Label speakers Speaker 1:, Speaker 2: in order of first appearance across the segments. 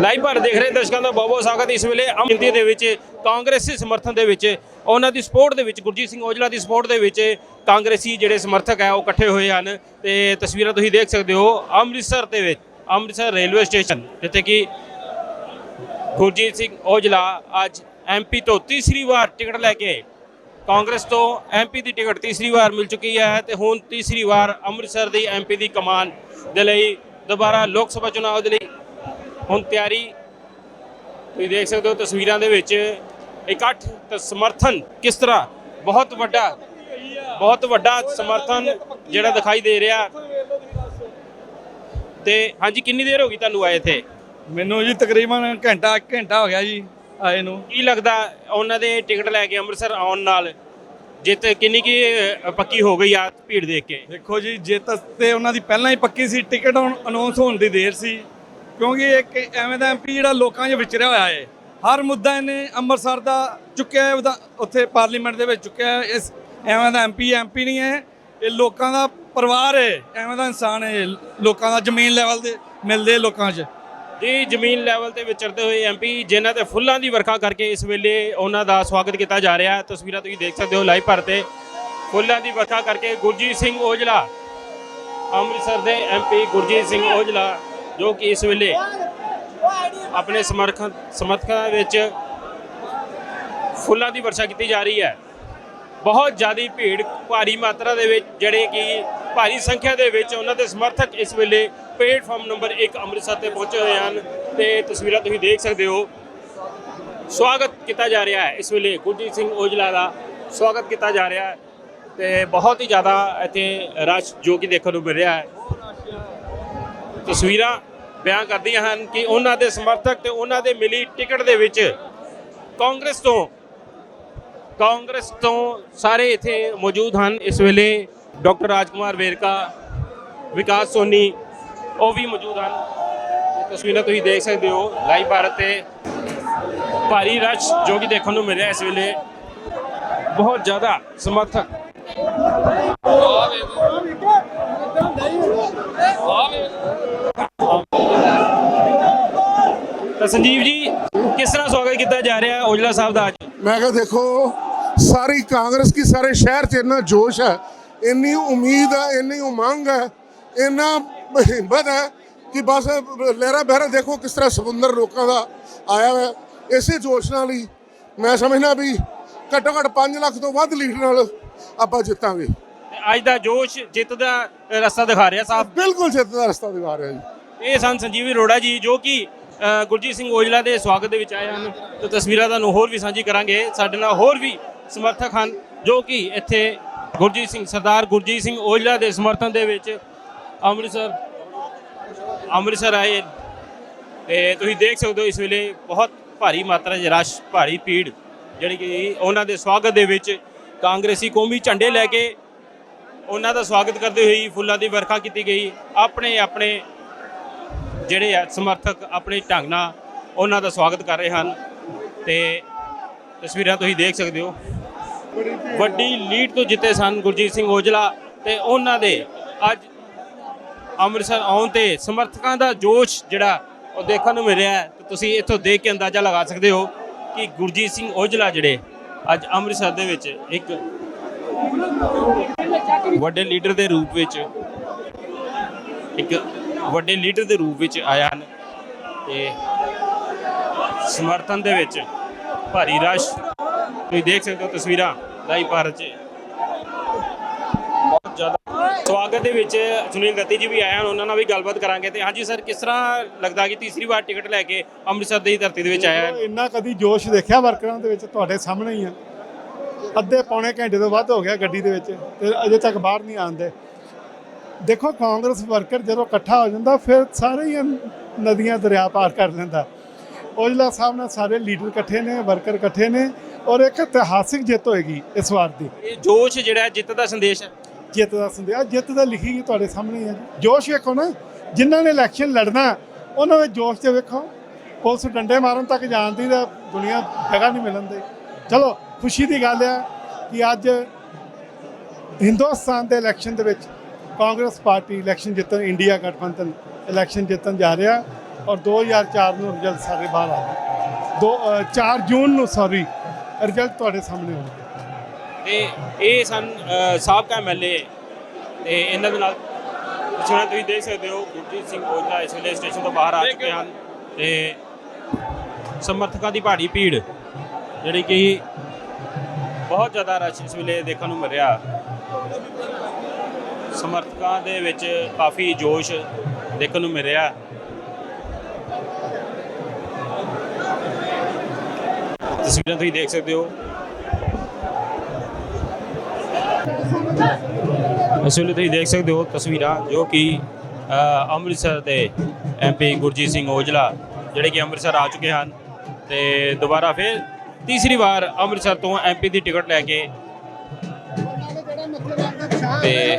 Speaker 1: Live Bharat ਦੇਖ ਰਹੇ ਦਰਸ਼ਕਾਂ ਦਾ ਬਹੁਤ ਬਹੁਤ ਸਵਾਗਤ ਇਸ ਵੇਲੇ ਅਮਿੰਤੀ ਦੇ ਵਿੱਚ, ਕਾਂਗਰਸੀ ਸਮਰਥਨ ਦੇ ਵਿੱਚ, ਉਹਨਾਂ ਦੀ ਸਪੋਰਟ ਦੇ ਵਿੱਚ, ਗੁਰਜੀਤ ਸਿੰਘ ਔਜਲਾ ਦੀ ਸਪੋਰਟ ਦੇ ਵਿੱਚ ਕਾਂਗਰਸੀ ਜਿਹੜੇ ਸਮਰਥਕ ਹੈ, ਉਹ ਇਕੱਠੇ ਹੋਏ ਹਨ ਤੇ ਤਸਵੀਰਾਂ ਤੁਸੀਂ ਦੇਖ ਸਕਦੇ ਹੋ ਅੰਮ੍ਰਿਤਸਰ ਦੇ ਵਿੱਚ, ਅੰਮ੍ਰਿਤਸਰ ਰੇਲਵੇ ਸਟੇਸ਼ਨ, ਜਿੱਥੇ ਕਿ ਗੁਰਜੀਤ ਸਿੰਘ ਔਜਲਾ ਅੱਜ ਐਮਪੀ ਤੋਂ ਤੀਸਰੀ ਵਾਰ ਟਿਕਟ ਲੈ ਕੇ ਕਾਂਗਰਸ ਤੋਂ ਐਮਪੀ ਦੀ ਟਿਕਟ ਤੀਸਰੀ ਵਾਰ ਮਿਲ ਚੁੱਕੀ ਹੈ ਤੇ ਹੁਣ ਤੀਸਰੀ ਵਾਰ ਅੰਮ੍ਰਿਤਸਰ ਦੀ ਐਮਪੀ ਦੀ ਕਮਾਨ ਦੇ ਲਈ ਦੁਬਾਰਾ ਲੋਕ ਸਭਾ ਚੁਣਾਵ ਦੇ ਲਈ ਹੁਣ ਤਿਆਰੀ ਤੁਸੀਂ ਦੇਖ ਸਕਦੇ ਹੋ ਤਸਵੀਰਾਂ ਦੇ ਵਿੱਚ ਇਕੱਠ ਤੇ ਸਮਰਥਨ ਕਿਸ ਤਰ੍ਹਾਂ? ਬਹੁਤ ਵੱਡਾ ਬਹੁਤ ਵੱਡਾ ਸਮਰਥਨ ਜਿਹੜਾ ਦਿਖਾਈ ਦੇ ਰਿਹਾ। ਤੇ ਹਾਂਜੀ ਕਿੰਨੀ ਦੇਰ ਹੋ ਗਈ ਤੁਹਾਨੂੰ ਆਏ ਇੱਥੇ?
Speaker 2: ਮੈਨੂੰ ਜੀ ਤਕਰੀਬਨ ਘੰਟਾ ਘੰਟਾ ਹੋ ਗਿਆ ਜੀ ਆਏ ਨੂੰ।
Speaker 1: ਕੀ ਲੱਗਦਾ ਉਹਨਾਂ ਦੇ ਟਿਕਟ ਲੈ ਕੇ ਅੰਮ੍ਰਿਤਸਰ ਆਉਣ ਨਾਲ ਜਿੱਤ ਕਿੰਨੀ ਕੀ ਪੱਕੀ ਹੋ ਗਈ ਆ ਭੀੜ ਦੇਖ ਕੇ?
Speaker 2: ਦੇਖੋ ਜੀ ਜਿੱਤ ਤੇ ਉਹਨਾਂ ਦੀ ਪਹਿਲਾਂ ਹੀ ਪੱਕੀ ਸੀ ਟਿਕਟ ਅਨਾਉਂਸ ਹੋਣ ਦੀ ਦੇਰ ਸੀ। ਕਿਉਂਕਿ ਇੱਕ ਐਵੇਂ ਦਾ ਐਮਪੀ ਜਿਹੜਾ ਲੋਕਾਂ 'ਚ ਵਿਚਰਿਆ ਹੋਇਆ ਹੈ। ਹਰ ਮੁੱਦਾ ਇਹਨੇ ਅੰਮ੍ਰਿਤਸਰ ਦਾ ਚੁੱਕਿਆ ਹੈ, ਉਹਦਾ ਉੱਥੇ ਪਾਰਲੀਮੈਂਟ ਦੇ ਵਿੱਚ ਚੁੱਕਿਆ ਹੈ। ਇਸ ਐਵੇਂ ਦਾ ਐਮਪੀ ਐਮਪੀ ਨਹੀਂ ਹੈ। ਇਹ ਲੋਕਾਂ ਦਾ ਪਰਿਵਾਰ ਹੈ, ਐਵੇਂ ਦਾ ਇਨਸਾਨ ਹੈ। ਲੋਕਾਂ ਦਾ ਜ਼ਮੀਨ ਲੈਵਲ ਦੇ ਮਿਲਦੇ ਲੋਕਾਂ 'ਚ।
Speaker 1: ਜੀ, ਜ਼ਮੀਨ ਲੈਵਲ ਤੇ ਵਿਚਰਦੇ ਹੋਏ ਐਮਪੀ ਜਿਨ੍ਹਾਂ ਤੇ ਫੁੱਲਾਂ ਦੀ ਵਰਖਾ ਕਰਕੇ ਇਸ ਵੇਲੇ ਉਹਨਾਂ ਦਾ ਸਵਾਗਤ ਕੀਤਾ ਜਾ ਰਿਹਾ ਹੈ। ਤਸਵੀਰਾਂ ਤੁਸੀਂ ਦੇਖ ਸਕਦੇ ਹੋ ਲਾਈਵ ਭਰ ਤੇ। ਫੁੱਲਾਂ ਦੀ ਵਰਖਾ ਕਰਕੇ ਗੁਰਜੀਤ ਸਿੰਘ ਔਜਲਾ, ਅੰਮ੍ਰਿਤਸਰ ਦੇ ਐਮਪੀ ਗੁਰਜੀਤ ਸਿੰਘ ਔਜਲਾ ਜੋ ਕਿ ਇਸ ਵੇਲੇ ਆਪਣੇ ਸਮਰਥਨ ਸਮਰਥਕਾਂ ਵਿੱਚ ਫੁੱਲਾਂ ਦੀ ਵਰਸ਼ਾ ਕੀਤੀ ਜਾ ਰਹੀ ਹੈ। ਬਹੁਤ ਜ਼ਿਆਦਾ ਭੀੜ ਭਾਰੀ ਮਾਤਰਾ ਦੇ ਵਿੱਚ, ਜਿਹੜੇ ਕਿ ਭਾਰੀ ਸੰਖਿਆ ਦੇ ਵਿੱਚ ਉਹਨਾਂ ਦੇ ਸਮਰਥਕ ਇਸ ਵੇਲੇ ਪਲੇਟਫਾਰਮ ਨੰਬਰ 1 ਅੰਮ੍ਰਿਤਸਰ ਤੇ ਪਹੁੰਚੇ ਹੋਏ ਹਨ ਤੇ ਤਸਵੀਰਾਂ ਤੁਸੀਂ ਦੇਖ ਸਕਦੇ ਹੋ। ਸਵਾਗਤ ਕੀਤਾ ਜਾ ਰਿਹਾ ਹੈ। ਇਸ ਵੇਲੇ ਗੁਰਜੀਤ ਸਿੰਘ ਔਜਲਾ ਦਾ ਸਵਾਗਤ ਕੀਤਾ ਜਾ ਰਿਹਾ ਹੈ ਤੇ ਬਹੁਤ ਹੀ ਜ਼ਿਆਦਾ ਇੱਥੇ ਰਸ਼ ਜੋ ਕਿ ਦੇਖਣ ਨੂੰ ਮਿਲ ਰਿਹਾ ਹੈ। ਤਸਵੀਰਾਂ ਬਿਆਨ ਕਰਦੀਆਂ ਹਨ ਕਿ ਉਹਨਾਂ ਦੇ ਸਮਰਥਕ ਤੇ ਉਹਨਾਂ ਦੇ ਮਿਲੀ ਟਿਕਟ ਦੇ ਵਿੱਚ ਕਾਂਗਰਸ ਤੋਂ ਕਾਂਗਰਸ ਤੋਂ ਸਾਰੇ ਇੱਥੇ ਮੌਜੂਦ ਹਨ। ਇਸ ਵੇਲੇ ਡਾਕਟਰ ਰਾਜਕੁਮਾਰ ਵੇਰਕਾ, ਵਿਕਾਸ ਸੋਨੀ, ਉਹ ਵੀ ਮੌਜੂਦ ਹਨ। ਇਹ ਤਸਵੀਰਾਂ ਤੁਸੀਂ ਦੇਖ ਸਕਦੇ ਹੋ, ਲਾਈਵ ਭਾਰਤ ਤੇ ਭਾਰੀ ਰਸ਼ ਜੋ ਕਿ ਦੇਖਣ ਨੂੰ ਮਿਲਿਆ ਇਸ ਵੇਲੇ। ਬਹੁਤ ਜ਼ਿਆਦਾ ਸਮਰਥਕ। ਸੰਜੀਵ ਜੀ ਕਿਸ ਤਰ੍ਹਾਂ ਸਵਾਗਤ ਕੀਤਾ ਜਾ ਰਿਹਾ ਔਜਲਾ ਸਾਹਿਬ ਦਾ ਅੱਜ?
Speaker 3: ਮੈਂ ਕਿਹਾ ਦੇਖੋ ਸਾਰੀ ਕਾਂਗਰਸ ਕੀ ਸਾਰੇ ਸ਼ਹਿਰ 'ਚ ਇੰਨਾ ਜੋਸ਼ ਹੈ ਇੰਨੀ ਉਮੀਦ ਹੈ ਇੰਨੀ ਉਮੰਗ ਹੈ ਇੰਨਾ ਹਿੰਮਤ ਹੈ ਕਿ ਬਸ ਲਹਿਰਾ ਬਹਿਰਾ ਦੇਖੋ ਕਿਸ ਤਰ੍ਹਾਂ ਸਮੁੰਦਰ ਲੋਕਾਂ ਦਾ ਆਇਆ ਹੈ। ਇਸੇ ਜੋਸ਼ ਨਾਲ ਹੀ ਮੈਂ ਸਮਝਦਾ ਵੀ ਘੱਟੋ ਘੱਟ 5 ਲੱਖ ਤੋਂ ਵੱਧ ਲੀਡਰ ਨਾਲ ਆਪਾਂ ਜਿੱਤਾਂਗੇ।
Speaker 1: ਅੱਜ ਦਾ ਜੋਸ਼ ਜਿੱਤ ਦਾ ਰਸਤਾ ਦਿਖਾ ਰਿਹਾ ਸਾਹਿਬ।
Speaker 3: ਬਿਲਕੁਲ ਜਿੱਤ ਦਾ ਰਸਤਾ ਦਿਖਾ ਰਿਹਾ ਜੀ।
Speaker 1: ਇਹ ਸਨ ਸੰਜੀਵੀ ਅਰੋੜਾ ਜੀ ਜੋ ਕਿ ਗੁਰਜੀਤ ਸਿੰਘ ਔਜਲਾ ਦੇ ਸਵਾਗਤ ਦੇ ਵਿੱਚ ਆਏ ਹਨ। ਤੇ ਤਸਵੀਰਾਂ ਤੁਹਾਨੂੰ ਹੋਰ ਵੀ ਸਾਂਝੀ ਕਰਾਂਗੇ। ਸਾਡੇ ਨਾਲ ਹੋਰ ਵੀ ਸਮਰਥਕ ਹਨ, ਜੋ ਕਿ ਇੱਥੇ ਗੁਰਜੀਤ ਸਿੰਘ, ਸਰਦਾਰ ਗੁਰਜੀਤ ਸਿੰਘ ਔਜਲਾ ਦੇ ਸਮਰਥਨ ਦੇ ਵਿੱਚ ਅੰਮ੍ਰਿਤਸਰ ਅੰਮ੍ਰਿਤਸਰ ਆਏ। ਤੇ ਤੁਸੀਂ ਦੇਖ ਸਕਦੇ ਹੋ ਇਸ ਵੇਲੇ ਬਹੁਤ ਭਾਰੀ ਮਾਤਰਾ 'ਚ ਰਸ਼, ਭਾਰੀ ਭੀੜ, ਜਿਹੜੀ ਕਿ ਉਹਨਾਂ ਦੇ ਸਵਾਗਤ ਦੇ ਵਿੱਚ ਕਾਂਗਰਸੀ ਕੌਮੀ ਝੰਡੇ ਲੈ ਕੇ ਉਹਨਾਂ ਦਾ ਸਵਾਗਤ ਕਰਦੇ ਹੋਏ ਫੁੱਲਾਂ ਦੀ ਵਰਖਾ ਕੀਤੀ ਗਈ। ਆਪਣੇ ਆਪਣੇ ਜਿਹੜੇ ਆ ਸਮਰਥਕ ਆਪਣੇ ਢੰਗ ਨਾਲ ਉਹਨਾਂ ਦਾ ਸਵਾਗਤ ਕਰ ਰਹੇ ਹਨ ਤੇ ਤਸਵੀਰਾਂ ਤੁਸੀਂ ਦੇਖ ਸਕਦੇ ਹੋ। ਵੱਡੀ ਲੀਡ ਤੋਂ ਜਿੱਤੇ ਸਨ ਗੁਰਜੀਤ ਸਿੰਘ ਔਜਲਾ ਤੇ ਉਹਨਾਂ ਦੇ ਅੱਜ ਅੰਮ੍ਰਿਤਸਰ ਆਉਣ ਤੇ ਸਮਰਥਕਾਂ ਦਾ ਜੋਸ਼ ਜਿਹੜਾ ਉਹ ਦੇਖਣ ਨੂੰ ਮਿਲਿਆ ਰਿਹਾ ਤੇ ਤੁਸੀਂ ਇੱਥੋਂ ਦੇਖ ਕੇ ਅੰਦਾਜ਼ਾ ਲਗਾ ਸਕਦੇ ਹੋ ਕਿ ਗੁਰਜੀਤ ਸਿੰਘ ਔਜਲਾ ਜਿਹੜੇ ਅੱਜ ਅੰਮ੍ਰਿਤਸਰ ਦੇ ਵਿੱਚ ਇੱਕ ਵੱਡੇ ਲੀਡਰ ਦੇ ਰੂਪ ਵਿੱਚ ਇੱਕ ਵੱਡੇ ਲੀਡਰ ਦੇ ਰੂਪ ਵਿੱਚ ਆਇਆ ਹਨ ਤੇ ਸਮਰਥਨ ਦੇ ਵਿੱਚ ਭਾਰੀ ਰਸ਼। ਤੁਸੀਂ ਦੇਖ ਸਕਦੇ ਹੋ ਤਸਵੀਰਾਂ ਲਾਈਵ ਭਾਰਤ 'ਚ। ਬਹੁਤ ਜ਼ਿਆਦਾ ਸਵਾਗਤ ਦੇ ਵਿੱਚ ਸੁਨੀਲ ਦੱਤੀ ਜੀ ਵੀ ਆਏ ਹਨ, ਉਹਨਾਂ ਨਾਲ ਵੀ ਗੱਲਬਾਤ ਕਰਾਂਗੇ ਤੇ ਹਾਂਜੀ ਸਰ, ਕਿਸ ਤਰ੍ਹਾਂ ਲੱਗਦਾ ਕਿ ਤੀਸਰੀ ਵਾਰ ਟਿਕਟ ਲੈ ਕੇ ਅੰਮ੍ਰਿਤਸਰ ਦੀ ਧਰਤੀ ਦੇ ਵਿੱਚ ਆਇਆ ਹੈ
Speaker 4: ਇੰਨਾ ਕਦੀ ਜੋਸ਼ ਦੇਖਿਆ ਵਰਕਰਾਂ ਦੇ ਵਿੱਚ, ਤੁਹਾਡੇ ਸਾਹਮਣੇ ਹੀ ਆ। ਅੱਧੇ ਪੌਣੇ ਘੰਟੇ ਤੋਂ ਵੱਧ ਹੋ ਗਿਆ ਗੱਡੀ ਦੇ ਵਿੱਚ, ਤੇ ਅਜੇ ਤੱਕ ਬਾਹਰ ਨਹੀਂ ਆਉਂਦੇ। ਦੇਖੋ ਕਾਂਗਰਸ ਵਰਕਰ ਜਦੋਂ ਇਕੱਠਾ ਹੋ ਜਾਂਦਾ ਫਿਰ ਸਾਰੇ ਹੀ ਨਦੀਆਂ ਦਰਿਆ ਪਾਰ ਕਰ ਲੈਂਦਾ। ਔਜਲਾ ਸਾਹਿਬ ਨਾਲ ਸਾਰੇ ਲੀਡਰ ਇਕੱਠੇ ਨੇ ਵਰਕਰ ਇਕੱਠੇ ਨੇ ਔਰ ਇੱਕ ਇਤਿਹਾਸਿਕ ਜਿੱਤ ਹੋਏਗੀ ਇਸ ਵਾਰ ਦੀ।
Speaker 1: ਇਹ ਜੋਸ਼ ਜਿਹੜਾ ਹੈ ਜਿੱਤ ਦਾ ਸੰਦੇਸ਼ ਹੈ?
Speaker 4: ਜਿੱਤ ਦਾ ਸੰਦੇਸ਼ ਜਿੱਤ ਤਾਂ ਲਿਖੀ ਗਈ ਤੁਹਾਡੇ ਸਾਹਮਣੇ ਹੀ ਹੈ ਜੀ। ਜੋਸ਼ ਵੇਖੋ ਨਾ ਜਿਨ੍ਹਾਂ ਨੇ ਇਲੈਕਸ਼ਨ ਲੜਨਾ ਉਹਨਾਂ ਦੇ ਜੋਸ਼ ਤੇ ਵੇਖੋ। ਪੁਲਿਸ ਡੰਡੇ ਮਾਰਨ ਤੱਕ ਜਾਂਦੀ ਤਾਂ ਦੁਨੀਆ ਜਗ੍ਹਾ ਨਹੀਂ ਮਿਲਣ ਦੀ। ਚਲੋ ਖੁਸ਼ੀ ਦੀ ਗੱਲ ਹੈ ਕਿ ਅੱਜ ਹਿੰਦੁਸਤਾਨ ਦੇ ਇਲੈਕਸ਼ਨ ਦੇ ਵਿੱਚ ਕਾਂਗਰਸ ਪਾਰਟੀ ਇਲੈਕਸ਼ਨ ਜਿੱਤਣ ਇੰਡੀਆ ਗਠਬੰਧਨ ਇਲੈਕਸ਼ਨ ਜਿੱਤਣ ਜਾ ਰਿਹਾ ਔਰ 2004 ਨੂੰ ਰਿਜ਼ਲਟ ਸਾਰੇ ਬਾਹਰ ਆ ਦੋ ਅ, 4 ਜੂਨ ਨੂੰ ਸੌਰੀ ਰਿਜ਼ਲਟ ਤੁਹਾਡੇ ਸਾਹਮਣੇ ਹੋਣਗੇ।
Speaker 1: ਤੇ ਇਹ ਸਨ ਸਾਬਕਾ ਐਮਐਲਏ ਤੇ ਇਹਨਾਂ ਦੇ ਨਾਲ ਜਿਹੜਾ ਤੁਸੀਂ ਦੇਖ ਸਕਦੇ ਹੋ ਗੁਰਜੀਤ ਸਿੰਘ ਔਜਲਾ ਇਸ ਵੇਲੇ ਸਟੇਸ਼ਨ ਤੋਂ ਬਾਹਰ ਆ ਚੁੱਕੇ ਹਨ ਤੇ ਸਮਰਥਕਾਂ ਦੀ ਭਾਰੀ ਭੀੜ ਜਿਹੜੀ ਕਿ ਬਹੁਤ ਜ਼ਿਆਦਾ ਰਸ਼ ਇਸ ਵੇਲੇ ਦੇਖਣ ਨੂੰ ਮਿਲ ਰਿਹਾ। ਸਮਰਥਕਾਂ ਦੇ ਵਿੱਚ ਕਾਫੀ ਜੋਸ਼ ਦੇਖਣ ਨੂੰ ਮਿਲ ਰਿਹਾ ਤਸਵੀਰਾਂ ਤੁਸੀਂ ਦੇਖ ਸਕਦੇ ਹੋ। ਇਸ ਵੇਲੇ ਤੁਸੀਂ ਦੇਖ ਸਕਦੇ ਹੋ ਤਸਵੀਰਾਂ ਜੋ ਕਿ ਅੰਮ੍ਰਿਤਸਰ ਦੇ ਐਮਪੀ ਗੁਰਜੀਤ ਸਿੰਘ ਔਜਲਾ ਜਿਹੜੇ ਕਿ ਅੰਮ੍ਰਿਤਸਰ ਆ ਚੁੱਕੇ ਹਨ ਤੇ ਦੁਬਾਰਾ ਫਿਰ ਤੀਸਰੀ ਵਾਰ ਅੰਮ੍ਰਿਤਸਰ ਤੋਂ ਐਮਪੀ ਦੀ ਟਿਕਟ ਲੈ ਕੇ ਤੇ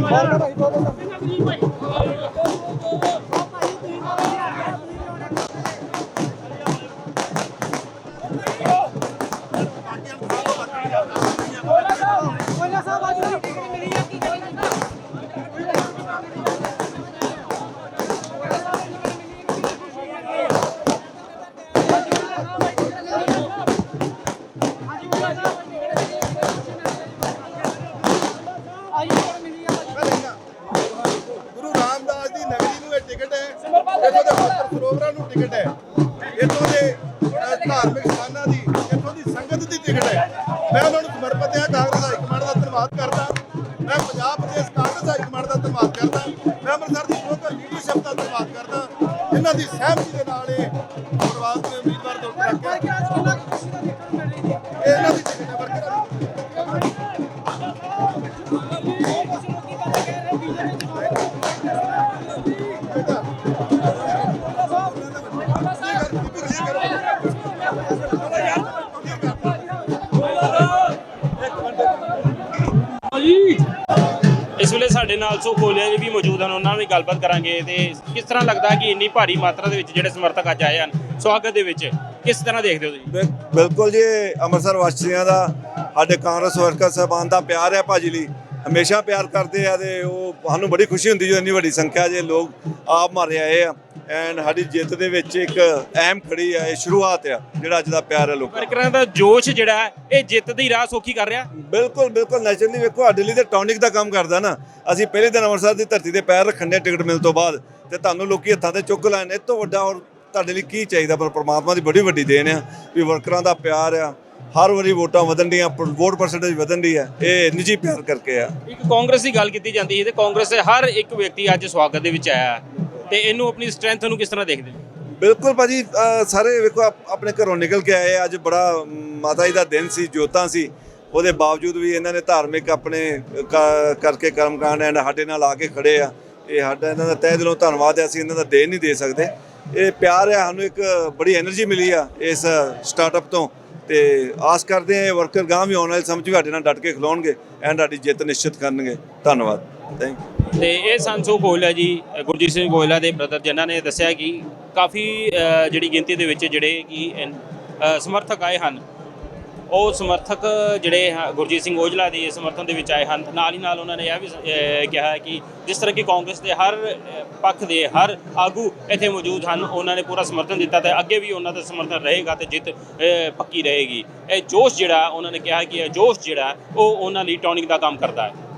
Speaker 5: ਨਾਲ ਹੀ ਰਹਿ ਗਈ
Speaker 6: ਇੱਥੋਂ ਦੇ ਧਾਰਮਿਕ ਸਥਾਨਾਂ ਦੀ, ਇੱਥੋਂ ਦੀ ਸੰਗਤ ਦੀ ਟਿਕਟ ਹੈ। ਮੈਂ ਉਹਨਾਂ ਨੂੰ ਸਮਰਪਿਤ ਹਾਂ, ਕਾਂਗਰਸ ਹਾਈ ਕਮਾਂਡ ਦਾ ਧੰਨਵਾਦ ਕਰਦਾ। ਮੈਂ ਪੰਜਾਬ ਪ੍ਰਦੇਸ਼ ਕਾਂਗਰਸ ਹਾਈ ਕਮਾਂਡ ਦਾ ਧੰਨਵਾਦ ਕਰਦਾ। ਮੈਂ ਅੰਮ੍ਰਿਤਸਰ ਦੀ ਲੋਕਲ ਲੀਡਰਸ਼ਿਪ ਦਾ ਧੰਨਵਾਦ ਕਰਦਾ। ਇਹਨਾਂ ਦੀ ਸਹਿਮਤੀ ਦੇ ਨਾਲ ਇਹ ਪ੍ਰਵਾਸ ਦੇ ਉਮੀਦਵਾਰ ਤੋਂ ਰੱਖਿਆ।
Speaker 1: ਸਾਡੇ ਨਾਲ ਸੋ ਕੋਲਿਆਂ ਜੀ ਵੀ ਮੌਜੂਦ ਹਨ, ਉਹਨਾਂ ਨਾਲ ਵੀ ਗੱਲਬਾਤ ਕਰਾਂਗੇ ਤੇ ਕਿਸ ਤਰ੍ਹਾਂ ਲੱਗਦਾ ਕਿ ਇੰਨੀ ਭਾਰੀ ਮਾਤਰਾ ਦੇ ਵਿੱਚ ਜਿਹੜੇ ਸਮਰਥਕ ਅੱਜ ਆਏ ਹਨ, ਸਵਾਗਤ ਦੇ ਵਿੱਚ ਕਿਸ ਤਰ੍ਹਾਂ ਦੇਖਦੇ ਹੋ ਤੁਸੀਂ?
Speaker 6: ਬਿਲਕੁਲ ਜੀ, ਅੰਮ੍ਰਿਤਸਰ ਵਾਸੀਆਂ ਦਾ, ਸਾਡੇ ਕਾਂਗਰਸ ਵਰਕਰ ਸਾਹਿਬਾਨ ਦਾ ਪਿਆਰ ਹੈ ਭਾਜੀ ਲਈ, ਹਮੇਸ਼ਾ ਪਿਆਰ ਕਰਦੇ ਆ ਤੇ ਉਹ ਸਾਨੂੰ ਬੜੀ ਖੁਸ਼ੀ ਹੁੰਦੀ ਜਦੋਂ ਇੰਨੀ ਵੱਡੀ ਸੰਖਿਆ ਜੇ ਲੋਕ ਆਪ ਮਾਰੇ ਆਏ ਆ। ਐਂਡ ਸਾਡੀ ਜਿੱਤ ਦੇ ਵਿੱਚ ਇੱਕ ਅਹਿਮ ਖੜੀ ਆ ਇਹ ਸ਼ੁਰੂਆਤ ਆ ਜਿਹੜਾ ਅੱਜ ਦਾ ਪਿਆਰ ਹੈ ਲੋਕਾਂ ਦਾ।
Speaker 1: ਵਰਕਰਾਂ ਦਾ ਜੋਸ਼ ਜਿਹੜਾ ਹੈ, ਇਹ ਜਿੱਤ ਦੀ ਰਾਹ ਸੌਖੀ ਕਰ ਰਿਹਾ?
Speaker 6: ਬਿਲਕੁਲ ਬਿਲਕੁਲ। ਨੈਚੁਰਲੀ ਵੇਖੋ ਸਾਡੇ ਲਈ ਤੇ ਟੌਨਿਕ ਦਾ ਕੰਮ ਕਰਦਾ ਨਾ। ਅਸੀਂ ਪਹਿਲੇ ਦਿਨ ਅੰਮ੍ਰਿਤਸਰ ਦੀ ਧਰਤੀ ਤੇ ਪੈਰ ਰੱਖਣ ਦੇ ਟਿਕਟ ਮਿਲਣ ਤੋਂ ਬਾਅਦ ਤੇ ਤੁਹਾਨੂੰ ਲੋਕੀ ਹੱਥਾਂ ਤੇ ਚੁੱਕ ਲੈਣ ਇਹ ਤੋਂ ਵੱਡਾ ਹੋਰ ਤੁਹਾਡੇ ਲਈ ਕੀ ਚਾਹੀਦਾ? ਪਰ ਪ੍ਰਮਾਤਮਾ ਦੀ ਬੜੀ ਵੱਡੀ ਦੇਣ ਆ ਵੀ ਵਰਕਰਾਂ ਦਾ ਪਿਆਰ ਆ। ਹਰ ਵਾਰੀ ਵੋਟਾਂ ਵਧਣ ਦੀਆਂ ਵੋਟ ਪਰਸੈਂਟੇਜ ਵਧਣ ਦੀ ਆ। ਇਹ ਨਿੱਜੀ ਪਿਆਰ ਕਰਕੇ ਆ।
Speaker 1: ਇੱਕ ਕਾਂਗਰਸ ਦੀ ਗੱਲ ਕੀਤੀ ਜਾਂਦੀ ਹੈ ਤੇ ਕਾਂਗਰਸ ਦੇ ਹਰ ਇੱਕ ਵਿਅਕਤੀ ਅੱਜ ਸਵਾਗਤ ਦੇ ਵਿੱਚ ਆਇਆ। ਹੈ। ਤੇ ਇਹਨੂੰ ਆਪਣੀ ਸਟਰੈਂਥ ਨੂੰ ਕਿਸ ਤਰ੍ਹਾਂ ਦੇਖਦੇ ਹੋ?
Speaker 6: ਬਿਲਕੁਲ ਭਾਜੀ ਅਹ ਸਾਰੇ ਵੇਖੋ, ਆਪ- ਆਪਣੇ ਘਰੋਂ ਨਿਕਲ ਕੇ ਆਏ ਆ। ਅੱਜ ਬੜਾ ਮਾਤਾ ਜੀ ਦਾ ਦਿਨ ਸੀ, ਜੋਤਾਂ ਸੀ। ਉਹਦੇ ਬਾਵਜੂਦ ਵੀ ਇਹਨਾਂ ਨੇ ਧਾਰਮਿਕ ਆਪਣੇ ਕ- ਕਰਕੇ ਕਰਮਕਾਂਡ ਐਂਡ ਸਾਡੇ ਨਾਲ ਆ ਕੇ ਖੜੇ ਆ। ਇਹ ਸਾਡਾ ਇਹਨਾਂ ਦਾ ਤਹਿ ਦਿਲੋਂ ਧੰਨਵਾਦ ਹੈ, ਅਸੀਂ ਇਹਨਾਂ ਦਾ ਦੇਣ ਨਹੀਂ ਦੇ ਸਕਦੇ। ਇਹ ਪਿਆਰ ਹੈ, ਸਾਨੂੰ ਇੱਕ ਬੜੀ ਐਨਰਜੀ ਮਿਲੀ ਆ ਇਸ ਸਟਾਰਟਅਪ ਤੋਂ। ਤੇ ਆਸ ਕਰਦੇ ਹਾਂ ਇਹ ਵਰਕਰ ਗਾਂ ਵੀ ਆਉਣ ਵਾਲੇ ਸਮਝ ਵੀ ਸਾਡੇ ਨਾਲ ਡਟ ਕੇ ਖਲੋਣਗੇ ਐਂਡ ਸਾਡੀ ਜਿੱਤ ਨਿਸ਼ਚਿਤ ਕਰਨਗੇ। ਧੰਨਵਾਦ। ਥੈਂਕ ਯੂ
Speaker 1: ਤੇ ਇਹ ਸੰਸੋ ਕੋਇਲਾ ਜੀ ਗੁਰਜੀਤ ਸਿੰਘ ਕੋਇਲਾ ਦੇ ਬ੍ਰਦਰ ਜਿਨ੍ਹਾਂ ਨੇ ਦੱਸਿਆ ਕਿ ਕਾਫੀ ਜਿਹੜੀ ਗਿਣਤੀ ਦੇ ਵਿੱਚ ਜਿਹੜੇ ਕਿ ਸਮਰਥਕ ਆਏ ਹਨ, ਉਹ ਸਮਰਥਕ ਜਿਹੜੇ ਗੁਰਜੀਤ ਸਿੰਘ ਔਜਲਾ ਦੇ ਸਮਰਥਨ ਦੇ ਵਿੱਚ ਆਏ ਹਨ। ਨਾਲ ਹੀ ਨਾਲ ਉਹਨਾਂ ਨੇ ਇਹ ਵੀ ਕਿਹਾ ਹੈ ਕਿ ਜਿਸ ਤਰ੍ਹਾਂ ਕਿ ਕਾਂਗਰਸ ਦੇ ਹਰ ਪੱਖ ਦੇ ਹਰ ਆਗੂ ਇੱਥੇ ਮੌਜੂਦ ਹਨ, ਉਹਨਾਂ ਨੇ ਪੂਰਾ ਸਮਰਥਨ ਦਿੱਤਾ ਤੇ ਅੱਗੇ ਵੀ ਉਹਨਾਂ ਦਾ ਸਮਰਥਨ ਰਹੇਗਾ ਤੇ ਜਿੱਤ ਪੱਕੀ ਰਹੇਗੀ। ਇਹ ਜੋਸ਼ ਜਿਹੜਾ, ਉਹਨਾਂ ਨੇ ਕਿਹਾ ਕਿ ਇਹ ਜੋਸ਼ ਜਿਹੜਾ, ਉਹ ਉਹਨਾਂ ਲਈ ਟੌਨਿਕ ਦਾ ਕੰਮ ਕਰਦਾ ਹੈ।